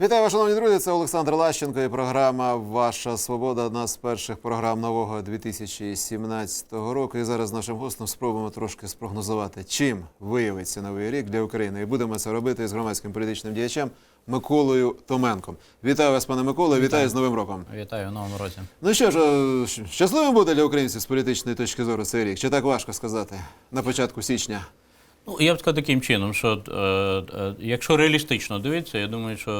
Вітаю, вас, шановні друзі. Це Олександр Лащенко і програма Ваша свобода. Одна з перших програм нового 2017 року. І зараз з нашим гостем спробуємо трошки спрогнозувати, чим виявиться новий рік для України. І будемо це робити з громадським політичним діячем Миколою Томенком. Вітаю вас, пане Миколо. Вітаю з Новим роком. Вітаю в новому році. Ну що ж, е, щасливим буде для українців з політичної точки зору цей рік? Чи так важко сказати на початку січня? Ну я б сказав таким чином, що е, е, якщо реалістично дивитися, я думаю, що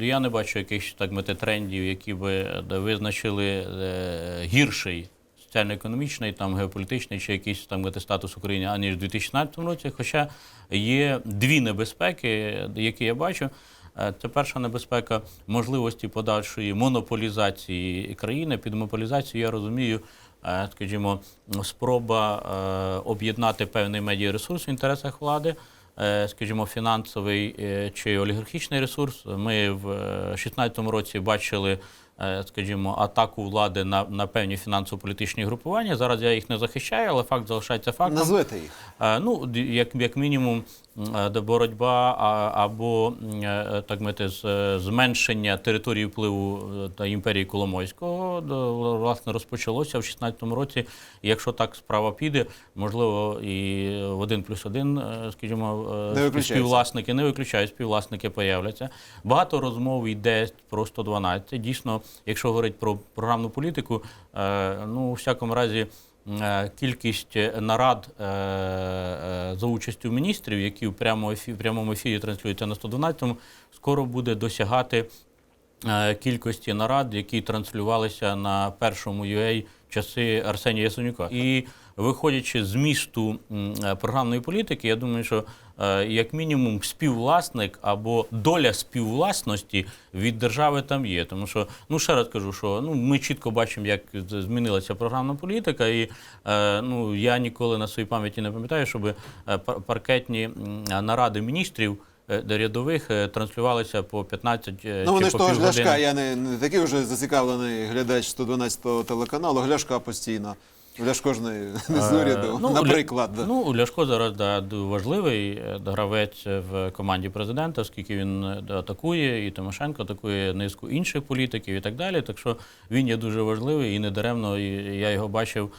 е, я не бачу якихось так мати трендів, які би е, визначили е, гірший соціально-економічний, там геополітичний чи якийсь там мати статус України аніж у 2016 році. Хоча є дві небезпеки, які я бачу. Е, Це перша небезпека можливості подальшої монополізації країни. Під монополізацією я розумію, скажімо, спроба е, об'єднати певний медіаресурс в інтересах влади. е, Скажімо, фінансовий е, чи олігархічний ресурс. Ми в 2016 році бачили, е, скажімо, атаку влади на, на певні фінансово-політичні групування. Зараз я їх не захищаю, але факт залишається фактом. Назвете їх. Е, Ну, як, як мінімум, е, де боротьба або е, так мити, з, е, зменшення території впливу е, та імперії Коломойського власне розпочалося в 16-му році. І якщо так справа піде, можливо, і в один плюс один, е, скажімо, е, Не співвласники не виключають, співвласники появляться. Багато розмов йде про 112. Дійсно, якщо говорити про програмну політику, е, ну, у всякому разі. Е, Кількість нарад е, е, за участю міністрів, які в прямому ефірі транслюються на 112-му, скоро буде досягати е, кількості нарад, які транслювалися на першому UA часи Арсенія Ясенюка. І виходячи з місту е, програмної політики, я думаю, що е, як мінімум співвласник або доля співвласності від держави там є. Тому що, ну ще раз кажу, що ну ми чітко бачимо, як змінилася програмна політика, і е, ну я ніколи на своїй пам'яті не пам'ятаю, щоб паркетні наради міністрів. Е, до Рядових е, транслювалися по 15 е, Ну, вони чи ж по того ж півгодини. Ляшка, я не, не такий вже зацікавлений глядач 112-го телеканалу, Гляшка постійно. Ляшко ж не, не з уряду, ну, наприклад. да. Ну, Ляшко зараз да, важливий гравець в команді президента, оскільки він атакує, і Тимошенко атакує низку інших політиків і так далі. Так що він є дуже важливий і недаремно я його бачив.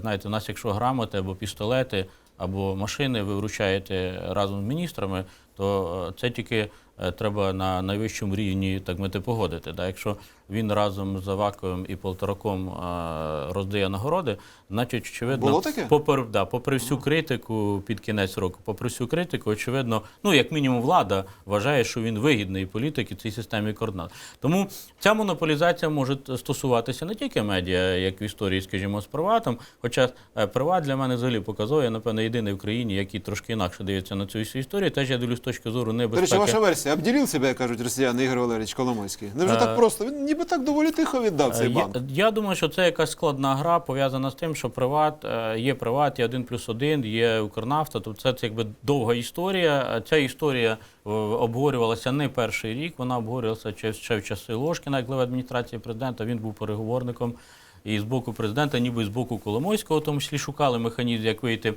Знаєте, у нас, якщо грамоти або пістолети, або машини ви вручаєте разом з міністрами, то е, це тільки е, треба на найвищому рівні так мити погодити. Да? Якщо він разом з Аваковим і Полтораком роздає нагороди, значить, очевидно, Було таке? попри, да, попри всю критику під кінець року, попри всю критику, очевидно, ну як мінімум, влада вважає, що він вигідний політики цій системі координат. Тому ця монополізація може стосуватися не тільки медіа, як в історії, скажімо, з приватом. Хоча е, приват для мене взагалі показує, напевно, єдиний в країні, який трошки інакше дивиться на цю історію. Теж я дивлюсь з точки зору До речі, небезпеки. ваша версія. Обділив себе, кажуть росіяни, Ігор Валерійович Коломойський. Невже Е, так просто? Він ніби так доволі тихо віддав цей Е, банк. Я, я думаю, що це якась складна гра пов'язана з тим, що приват е, є приват, є один плюс один, є Укрнафта. Тобто це, це якби довга історія. Е, Ця історія обговорювалася не перший рік. Вона обговорювалася ще, в часи Ложкіна, як глава адміністрації президента. Він був переговорником. І з боку президента, ніби з боку Коломойського, в тому числі шукали механізм, як вийти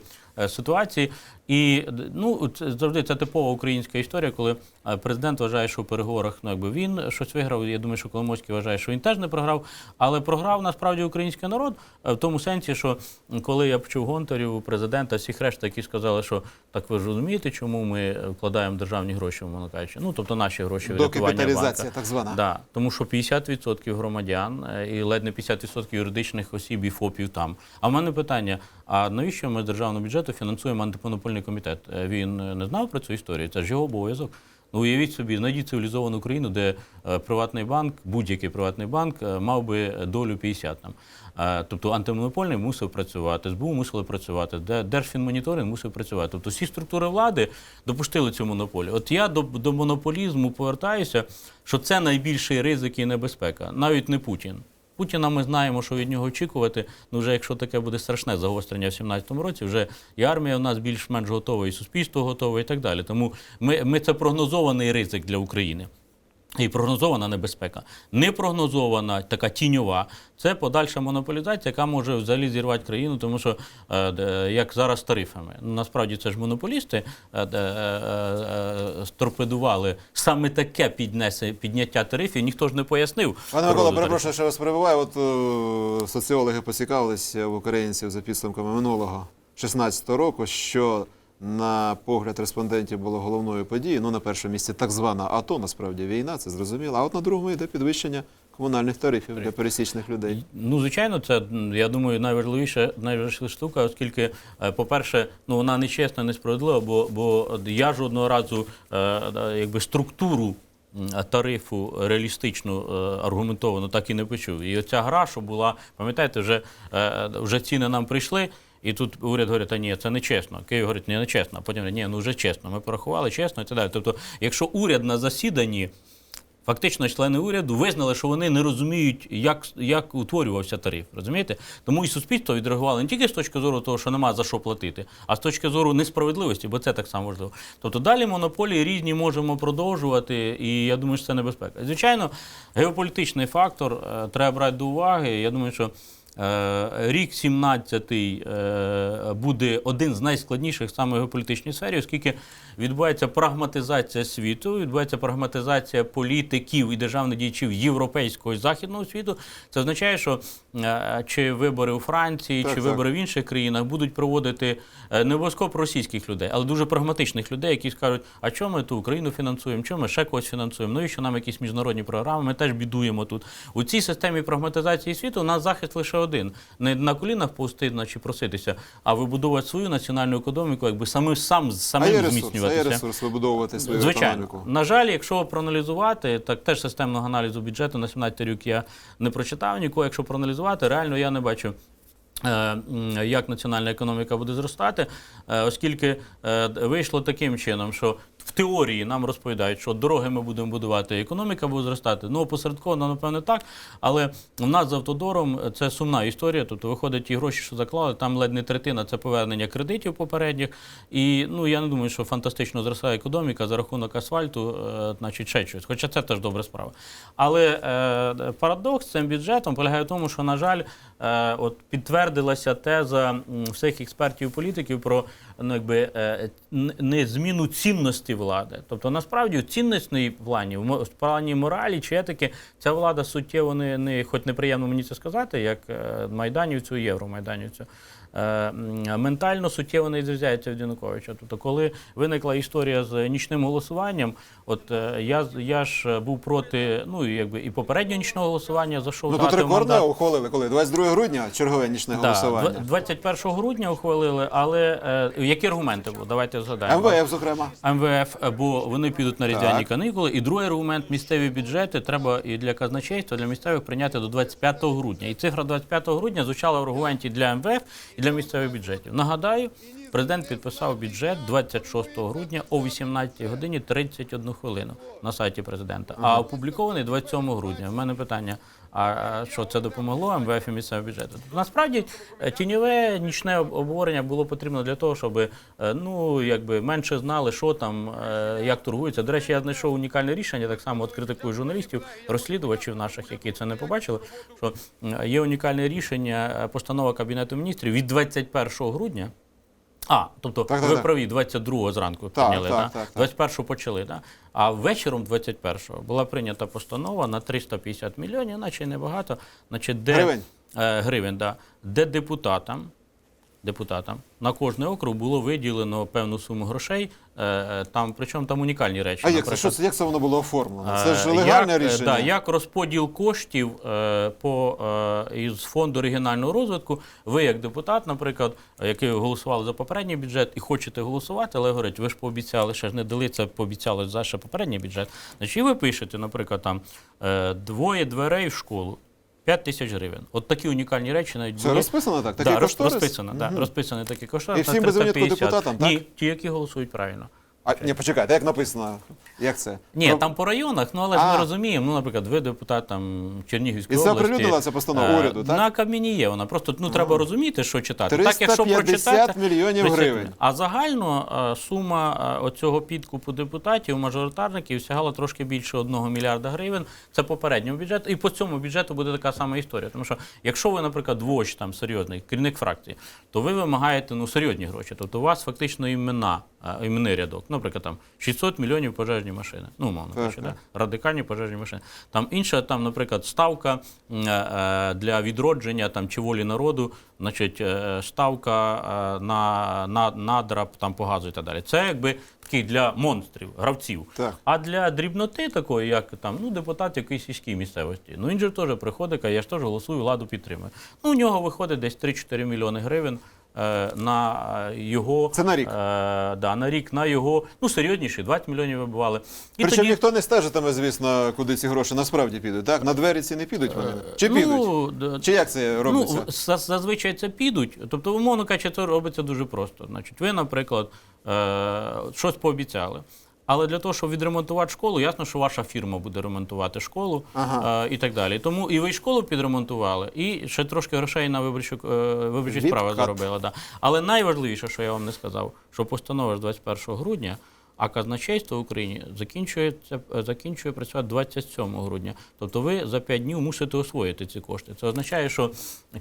ситуації. І ну це завжди це типова українська історія, коли е, президент вважає, що в переговорах ну, якби він щось виграв. Я думаю, що Коломойський вважає, що він теж не програв. Але програв насправді український народ е, в тому сенсі, що коли я почув Гонтарів, президента, всіх решта, які сказали, що так ви ж розумієте, чому ми вкладаємо державні гроші, мовно кажучи. Ну тобто наші гроші в рятування банка. так звана. Да, тому що 50% громадян е, і ледь не 50% юридичних осіб і ФОПів там. А в мене питання: а навіщо ми з державного бюджету фінансуємо антимонопольний комітет? Е, Він е, не знав про цю історію, це ж його обов'язок. Ну, уявіть собі, знайдіть цивілізовану країну, де е, приватний банк, будь-який приватний банк, мав би долю 50 там. Тобто антимонопольний мусив працювати, СБУ мусили працювати, де- Держфінмоніторинг мусив працювати. Тобто всі структури влади допустили цю монополію. От я до, до монополізму повертаюся, що це найбільший ризик і небезпека, навіть не Путін. Путіна ми знаємо, що від нього очікувати. Ну, вже якщо таке буде страшне загострення в 17-му році, вже і армія у нас більш-менш готова, і суспільство готове, і так далі. Тому ми, ми це прогнозований ризик для України. І прогнозована небезпека. Не прогнозована така тіньова. Це подальша монополізація, яка може взагалі зірвати країну, тому що е, як зараз з тарифами. Насправді це ж монополісти е, е, сторпедували саме таке підняття тарифів. Ніхто ж не пояснив. Пане Микола, перепрошую, що вас перебуваю. От соціологи поцікавилися в українців за підсумками минулого 16-го року, що на погляд респондентів було головною подією. Ну, на першому місці так звана АТО, насправді війна, це зрозуміло. А от на другому йде підвищення комунальних тарифів для пересічних людей. Ну, звичайно, це я думаю, найважливіша найважливіша штука, оскільки, е, по-перше, ну вона нечесна, несправедлива, бо, бо я жодного разу е, якби структуру. Тарифу реалістичну е, аргументовану так і не почув. І оця гра, що була, пам'ятаєте, вже, вже ціни нам прийшли, і тут уряд говорить, а ні, це не чесно. Київ говорить, ні, не чесно. А потім ні, ну вже чесно. Ми порахували чесно і так далі. Тобто, якщо уряд на засіданні Фактично, члени уряду визнали, що вони не розуміють, як, як утворювався тариф. Розумієте? Тому і суспільство відреагувало не тільки з точки зору того, що нема за що платити, а з точки зору несправедливості, бо це так само важливо. Тобто далі монополії різні можемо продовжувати, і я думаю, що це небезпека. Звичайно, геополітичний фактор е, треба брати до уваги. Я думаю, що. Е, Рік 17-й е, буде один з найскладніших саме геополітичній сфері, оскільки відбувається прагматизація світу, відбувається прагматизація політиків і державних діячів європейського і західного світу. Це означає, що е, чи вибори у Франції, Так, чи так. вибори в інших країнах будуть проводити не обов'язково російських людей, але дуже прагматичних людей, які скажуть, а чому ми ту Україну фінансуємо, чому ми ще когось фінансуємо, навіщо нам якісь міжнародні програми, ми теж бідуємо тут. У цій системі прагматизації світу у нас захист лише один: не на колінах повсти чи проситися, а вибудовувати свою національну економіку, якби самим сам А самим є ресурс, а є ресурс вибудовувати свою Звичайно, економіку. на жаль, якщо проаналізувати, так теж системного аналізу бюджету на 17 рік я не прочитав нікого. Якщо проаналізувати, реально я не бачу. е, Як національна економіка буде зростати, е, оскільки е, вийшло таким чином, що в теорії нам розповідають, що дороги ми будемо будувати, економіка буде зростати. Ну, опосередковано, напевне, так. Але в нас з автодором це сумна історія. Тобто, виходить, ті гроші, що заклали, там ледь не третина це повернення кредитів попередніх. І ну я не думаю, що фантастично зростає економіка за рахунок асфальту, е, значить, ще щось. Хоча це теж добра справа. Але е, парадокс цим бюджетом полягає в тому, що, на жаль, е, от підтвердилася теза всіх експертів політиків про ну, якби, е, не зміну цінності влади. Тобто, насправді, в цінностній плані, в плані моралі чи етики, ця влада суттєво не, не хоч неприємно мені це сказати, як е, майданівцю, євромайданівцю. Е, Ментально суттєво не відрізняється від Януковича. Тобто, коли виникла історія з нічним голосуванням, от е, я, я ж е, був проти, ну якби і попереднього нічного голосування, за що Ну тут рекордно мандат. ухвалили коли? 22 грудня чергове нічне Да, голосування. 21 грудня ухвалили, але е, які аргументи були? Давайте згадаємо. МВФ, зокрема. МВФ, бо вони підуть на різдвяні канікули. І другий аргумент місцеві бюджети треба і для казначейства, для місцевих прийняти до 25 грудня. І цифра 25 грудня звучала в аргументі для МВФ і для місцевих бюджетів. Нагадаю, президент підписав бюджет 26 грудня о 18 годині 31 хвилину на сайті президента, а опублікований 27 грудня. У мене питання. А що це допомогло МВФ і місцевим бюджету? Тобто, насправді е, тіньове нічне обговорення було потрібно для того, щоб е, ну якби менше знали, що там, е, як торгується. До речі, я знайшов унікальне рішення, так само от критикую журналістів, розслідувачів наших, які це не побачили. Що є унікальне рішення, постанова Кабінету міністрів від 21 грудня. А, тобто Так, ви так. праві, 22-го зранку Так, прийняли, так, да? так, так. 21 почали, да? а вечором 21-го була прийнята постанова на 350 мільйонів, наче небагато, наче де, Гривень. Е, гривень, да, де депутатам, депутатам на кожний округ було виділено певну суму грошей, там, причому там унікальні речі. А як це, що це, як це воно було оформлено? Це ж Е, легальне як, е, рішення. Да, як розподіл коштів е, по, е, із фонду регіонального розвитку, ви як депутат, наприклад, який голосували за попередній бюджет і хочете голосувати, але говорять, ви ж пообіцяли, ще ж не дали це, пообіцяли за ще попередній бюджет. Значить, і ви пишете, наприклад, там е, двоє дверей в школу. 5 тисяч гривень. От такі унікальні речі навіть Це були. розписано так? Такий да, кошторис? розписано, да, розписані такі кошторис. І всім без винятку депутатам, так? Ні, ті, які голосують правильно. А ні, почекайте, як написано? Як це? Ні, Про- там по районах, ну але ж А. ми розуміємо. Ну, наприклад, ви депутат там Чернігівської І це області. оприлюднила ця постанова е, уряду, так? На Кабміні є вона. Просто ну треба розуміти, що читати. Так, 350 мільйонів 30 гривень. А загально е, сума е, оцього підкупу депутатів, мажоритарників сягала трошки більше 1 мільярда гривень. Це попереднього бюджету. І по цьому бюджету буде така сама історія. Тому що якщо ви, наприклад, вождь там серйозний керівник фракції, то ви вимагаєте ну серйозні гроші. Тобто у вас фактично імена, е, іменний рядок. Наприклад, там 600 мільйонів пожежні машини. Ну, умовно кажучи, да? радикальні пожежні машини. Там інша, там, наприклад, ставка е, е, для відродження там чи волі народу, значить, е, ставка на, на надраб там по газу і так далі. Це якби такий для монстрів, гравців. Так. А для дрібноти такої, як там, ну, депутат якоїсь сільській місцевості. Ну він же теж приходить, каже, я ж теж голосую, владу підтримую. Ну, у нього виходить десь 3-4 мільйони гривень. Е, На е, його Це на рік? Е, да, на рік на його ну серйозніші 20 мільйонів вибивали. І Причому тоді- ніхто не стежитиме, звісно, куди ці гроші насправді підуть. Так? На двері ці не підуть вони? Чи? Ну, підуть? Чи як це робиться? Ну, зазвичай це підуть. Тобто, умовно кажучи, це робиться дуже просто. Значить, ви, наприклад, е, щось пообіцяли. Але для того, щоб відремонтувати школу, ясно, що ваша фірма буде ремонтувати школу Ага. е, і так далі. Тому і ви школу підремонтували, і ще трошки грошей на виборчу, е, виборчі Відкат. справи заробили. Да. Але найважливіше, що я вам не сказав, що постанова ж 21 грудня, а казначейство в Україні закінчується, е, закінчує працювати 27 грудня. Тобто ви за 5 днів мусите освоїти ці кошти. Це означає, що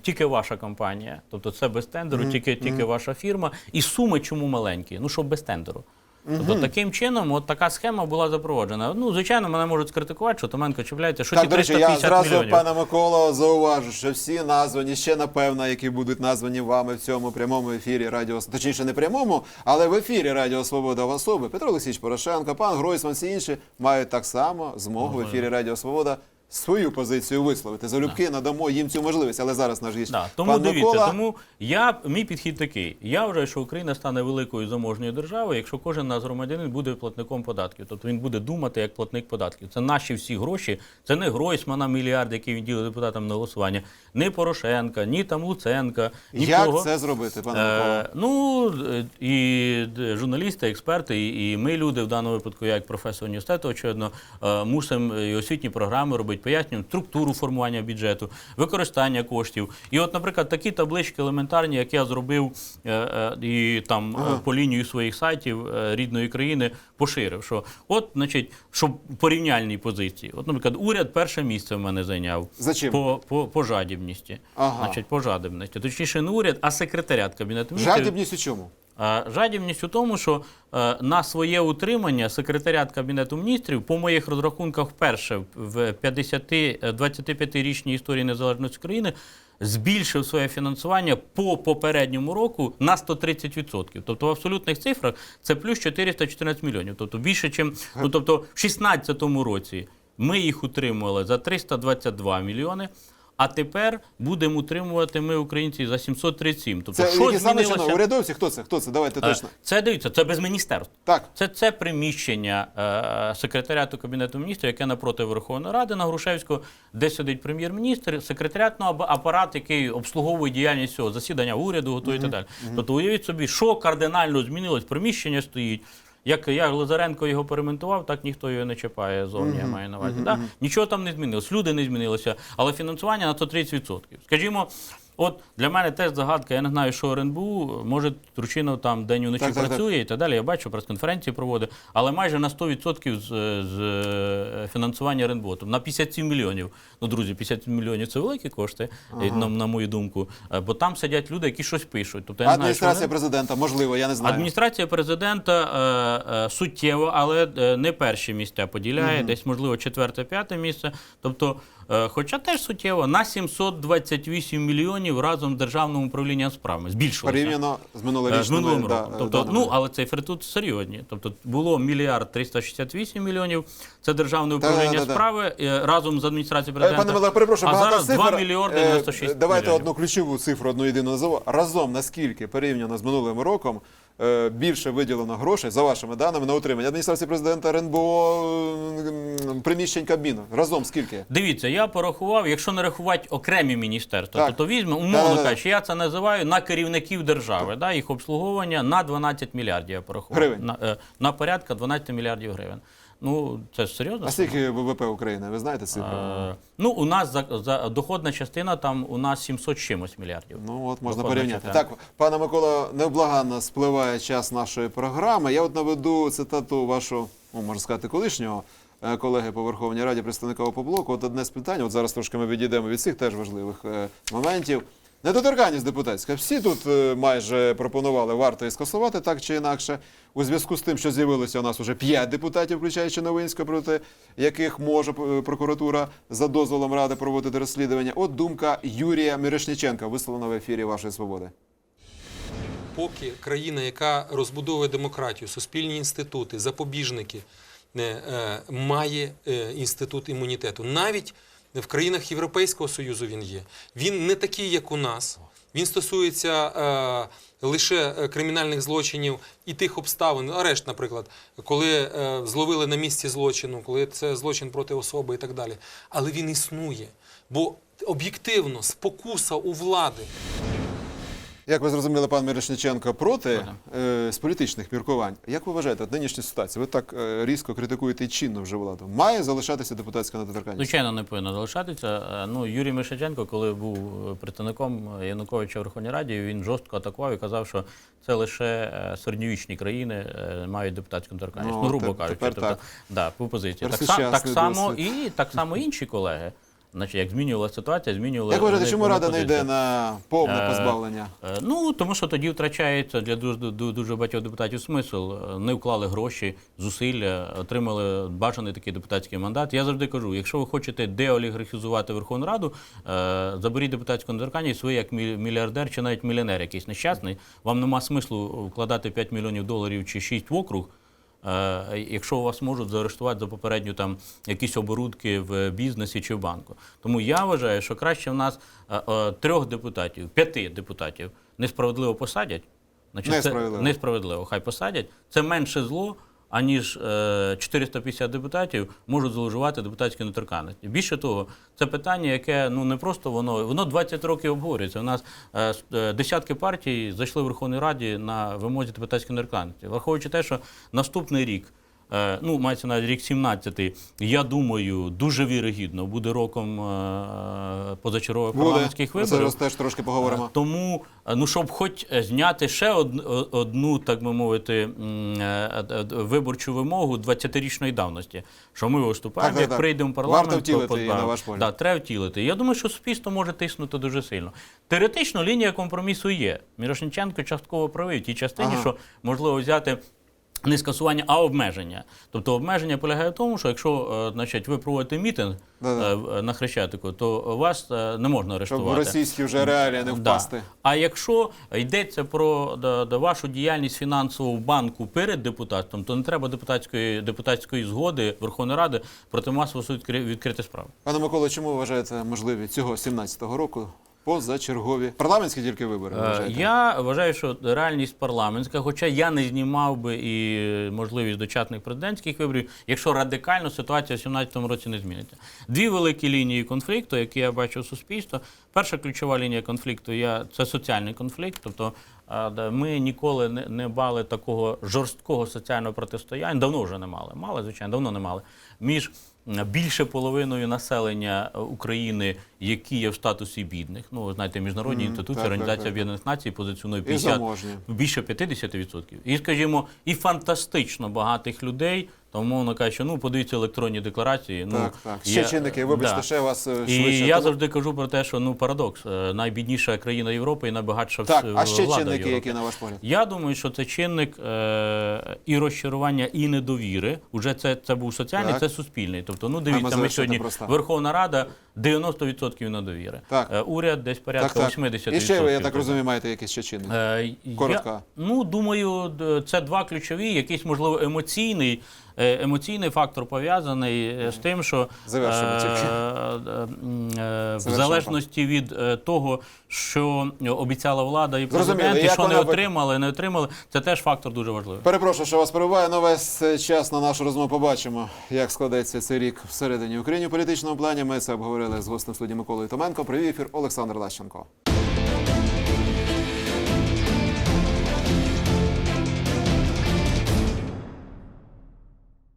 тільки ваша компанія, тобто це без тендеру, тільки, тільки ваша фірма, і суми чому маленькі? Ну, щоб без тендеру. Тобто таким чином, от така схема була запроваджена. Ну, звичайно, мене можуть скритикувати, що Томенко чіпляється, що Так, до речі, я зразу, мільйонів. пане Миколо, зауважу, що всі названі ще напевно, які будуть названі вами в цьому прямому ефірі Радіо точніше не прямому, але в ефірі Радіо Свобода в особи Петро Олексійович Порошенко, пан Гройсман, всі інші мають так само змогу в ефірі Радіо Свобода свою позицію висловити. Залюбки надамо їм цю можливість, але зараз наш гість Да, тому пан дивіться, Микола. тому я мій підхід такий. Я вважаю, що Україна стане великою заможною державою, якщо кожен наш громадянин буде платником податків. Тобто він буде думати як платник податків. Це наші всі гроші. Це не Гройсмана мільярд, який він ділить депутатам на голосування, ні Порошенка, ні там Луценка. Нікого. Як це зробити, пане Микола? Е, ну е, і журналісти, експерти, і, і ми, люди, в даному випадку, як професор університету, очевидно, е, мусимо і освітні програми робити, пояснюємо структуру формування бюджету, використання коштів. І от, наприклад, такі таблички елементарні, як я зробив е, е, і там е, по лінію своїх сайтів рідної країни поширив. Що от, значить, щоб порівняльні позиції. От, наприклад, уряд перше місце в мене зайняв За чим? по, по, по жадібності. Ага. Значить, по жадібності. Точніше, не уряд, а секретаріат кабінету міністрів. Жадібність у чому? Жадібність у тому, що е, на своє утримання секретаріат Кабінету міністрів, по моїх розрахунках, вперше в 50, е, 25-річній історії незалежності України збільшив своє фінансування по попередньому року на 130%. Тобто в абсолютних цифрах це плюс 414 мільйонів. Тобто більше, чим ну тобто в 2016 році ми їх утримували за 322 мільйони. А тепер будемо утримувати ми українці за 737. Тобто, Це що які саме змінилося? Урядовці? Хто це? Хто це? Давайте Е, точно. Це дивіться, це без міністерств. Так. Це, це приміщення е, секретаріату Кабінету міністрів, яке напроти Верховної Ради на Грушевського, де сидить прем'єр-міністр, секретаріатний апарат, який обслуговує діяльність цього засідання уряду, готує і так далі. Тобто уявіть собі, що кардинально змінилось, приміщення стоїть. Як я Лазаренко його перементував, так ніхто його не чіпає зовні, я маю на увазі. Да? Нічого там не змінилось, люди не змінилися, але фінансування на 130%. Скажімо, от для мене теж загадка, я не знаю, що РНБУ, може Тручинов там день уночі Так, так, так. працює і так далі. Я бачу, прес-конференції проводить, але майже на 100% з, з е, фінансування РНБО. Тобто на 57 мільйонів. Ну, друзі, 57 мільйонів це великі кошти, е, на, на мою думку. Е, Бо там сидять люди, які щось пишуть. Тобто, я не знаю, що Адміністрація президента, можливо, я не знаю. Адміністрація президента е, е, суттєво, але не перші місця поділяє, десь, можливо, четверте, п'яте місце. Тобто, е, хоча теж суттєво, на 728 мільйонів разом з державним управлінням справами збільшилося. Порівняно з Е, З минулим да, роком. Тобто, ну, але цифри тут серйозні. Тобто було мільярд 368 мільйонів. Це державне управління да, да, справи да. разом з адміністрацією Е, президента. Пане Меле, перепрошую, а зараз цифр. 2 мільярди Е, 96 Давайте мільйонів. одну ключову цифру, одну єдину назову. Разом наскільки порівняно з минулим роком е, більше виділено грошей за вашими даними на утримання адміністрації президента РНБО приміщень Кабміну. Разом скільки? Дивіться, я порахував, якщо не рахувати окремі міністерства, Так. то, то візьме, Да-да-да. умовно кажучи, я це називаю на керівників держави, да, їх обслуговування на 12 мільярдів я порахував. Гривень. На, е, на порядка 12 мільярдів гривень. Ну, це ж серйозно. А скільки ВВП України? Ви знаєте цифру? Е, ну, у нас за, за доходна частина там у нас 700 чимось мільярдів. Ну от можна Доходна порівняти. частина. Так, пане Микола, невблаганно спливає час нашої програми. Я от наведу цитату вашого, ну, можна сказати, колишнього е, колеги по Верховній Раді, представника ОПОБЛОКу. От одне з питань, от зараз трошки ми відійдемо від цих теж важливих е, моментів. Недоторканність депутатська. Всі тут е, майже пропонували варто її скасувати так чи інакше. У зв'язку з тим, що з'явилося у нас уже п'ять депутатів, включаючи Новинського, проти яких може е, прокуратура за дозволом ради проводити розслідування. От думка Юрія Мірошниченка, висловлена в ефірі вашої свободи. поки країна, яка розбудовує демократію, суспільні інститути, запобіжники, е, має інститут імунітету. Навіть в країнах Європейського Союзу він є. Він не такий, як у нас. Він стосується е, лише е, кримінальних злочинів і тих обставин, арешт, наприклад, коли е, зловили на місці злочину, коли це злочин проти особи і так далі. Але він існує. Бо об'єктивно спокуса у влади Як ви зрозуміли, пан Мірошниченко проти е, з політичних міркувань. Як ви вважаєте, от нинішня ситуація? Ви так е, різко критикуєте і вже владу. Має залишатися депутатська недоторканність? Звичайно, не повинно залишатися. Е, Ну, Юрій Мишаченко, коли був е, представником Януковича в Верховній Раді, він жорстко атакував і казав, що це лише е, середньовічні країни мають депутатську недоторканність. Ну, Ну, грубо те- кажучи, тепер тобто, так. Да, по позиції. Так, так само досвід. і так само інші колеги. Значить, як змінювалася ситуація, змінювали. Як вважаєте, чому рада не йде на повне Е, позбавлення? Е, Ну, тому що тоді втрачається для дуже, дуже, багатьох депутатів смисл. Е, Не вклали гроші, зусилля, отримали бажаний такий депутатський мандат. Я завжди кажу, якщо ви хочете деолігархізувати Верховну Раду, е, заберіть депутатську недоторканність, ви як мі- мільярдер чи навіть мільйонер якийсь нещасний, вам нема смислу вкладати 5 мільйонів доларів чи 6 в округ. Е, Якщо вас можуть заарештувати за попередню там якісь оборудки в бізнесі чи в банку, тому я вважаю, що краще в нас е, е, трьох депутатів, п'яти депутатів несправедливо посадять. Значить, Несправедливо. Це несправедливо. Хай посадять. Це менше зло, аніж е, 450 депутатів можуть зловживати депутатські недоторканності. Більше того, це питання, яке ну не просто воно, воно 20 років обговорюється. У нас е, е, десятки партій зайшли в Верховній Раді на вимозі депутатської недоторканності. Враховуючи те, що наступний рік. Е, Ну, мається на рік 17-й, я думаю, дуже вірогідно буде роком е, позачергових парламентських Це виборів. роз- теж трошки поговоримо. Тому, е, ну щоб хоч зняти ще одну, так би мовити, виборчу вимогу 20-річної давності, що ми виступаємо, Так, як так. прийдемо в Варто парламент, то її, на ваш погляд. Да, треба втілити. Я думаю, що суспільство може тиснути дуже сильно. Теоретично лінія компромісу є. Мірошниченко частково правий в тій частині, Ага. що можливо взяти. Не скасування, а обмеження. Тобто обмеження полягає в тому, що якщо е, значить, ви проводите мітинг Да-да. е, на Хрещатику, то вас е, не можна Щоб арештувати. в російські вже реалії не Да. впасти. А якщо йдеться про да, да, вашу діяльність фінансову в банку перед депутатом, то не треба депутатської депутатської згоди Верховної Ради проти масового суду відкрити справу. Пане Миколо, чому ви вважаєте можливі цього 17-го року позачергові парламентські тільки вибори? ви Е, вважаєте? Я вважаю, що реальність парламентська, хоча я не знімав би і можливість дочатних президентських виборів, якщо радикально ситуація в 2017 році не зміниться. Дві великі лінії конфлікту, які я бачу суспільство. Перша ключова лінія конфлікту я, це соціальний конфлікт. Тобто ми ніколи не, мали такого жорсткого соціального протистояння. Давно вже не мали. Мали, звичайно, давно не мали. Між більше половиною населення е, України, які є в статусі бідних. Ну, ви знаєте, міжнародні Мгм, інституції, так, так, Організація. Об'єднаних Націй позиціонує 50, більше 50%. І, скажімо, і фантастично багатих людей, то, мовно кажучи, ну, подивіться електронні декларації. Ну, так. Ще я- чинники, вибачте, да. ще вас е, І швидше. я Тому- завжди кажу про те, що ну парадокс. е, Найбідніша країна Європи і найбагатша Так, вс- а ще влада чинники, Європи. які на ваш погляд? Я думаю, що це чинник е, і розчарування, і недовіри. Уже це, це був соціальний, Так. це суспільний. Тобто, ну дивіться, ми сьогодні. Верховна Рада 90% недовіри. Так. Е, Уряд десь порядка Так, так. 80%. І ще ви, я так розумію, маєте якісь ще чинники. Е, я- ну, думаю, це два ключові, якийсь, можливо, емоційний, е, емоційний фактор пов'язаний з тим, що е, е, в залежності від е, того, що обіцяла влада і президент, і що не отримали, не отримали, це теж фактор дуже важливий. Перепрошую, що вас перебуває. Ну, весь час на нашу розмову побачимо, як складеться цей рік всередині України у політичному плані. Ми це обговорили з гостем студії Миколою Томенко. Привів ефір Олександр Лащенко.